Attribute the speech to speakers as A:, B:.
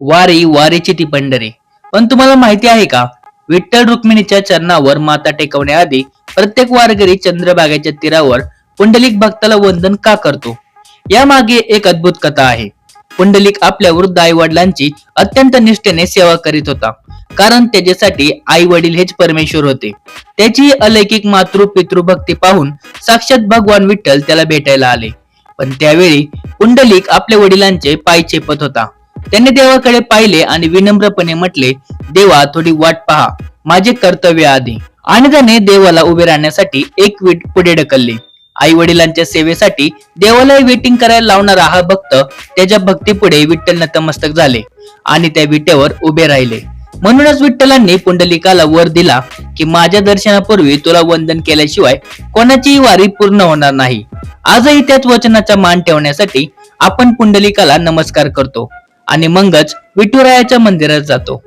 A: वारी वारीची ती पंढरी. पण तुम्हाला माहिती आहे का? विठ्ठल रुक्मिणीच्या चरणावर माता टेकवण्याआधी प्रत्येक वारकरी चंद्रभागेच्या तीरावर पुंडलिक भक्ताला वंदन का करतो? या मागे एक अद्भुत कथा आहे. पुंडलिक आपल्या वृद्ध आई वडिलांची अत्यंत निष्ठेने सेवा करीत होता. कारण त्याच्यासाठी आई वडील हेच परमेश्वर होते. त्याची अलौकिक मातृ पितृ भक्ती पाहून साक्षात भगवान विठ्ठल त्याला भेटायला आले. पण त्यावेळी पुंडलिक आपल्या वडिलांचे पाय चेपत होता. त्यांनी देवाकडे पाहिले आणि विनम्रपणे म्हटले देवा थोडी वाट पहा. माझे कर्तव्य आधी. आणि त्याने देवाला उभे राहण्यासाठी एक वीट पुढे ढकलली. आई वडिलांच्या सेवेसाठी देवाला वेटिंग करायला लावणारा हा भक्त त्याच्या भक्तीपुढे विठ्ठल नतमस्तक झाले आणि त्या विटेवर उभे राहिले. म्हणूनच विठ्ठलांनी पुंडलिकाला वर दिला की माझ्या दर्शनापूर्वी तुला वंदन केल्याशिवाय कोणाचीही वारी पूर्ण होणार नाही. आजही त्याच वचनाचा मान ठेवण्यासाठी आपण पुंडलिकाला नमस्कार करतो. आणि मगच विठुरायाच्या मंदिरात जातो.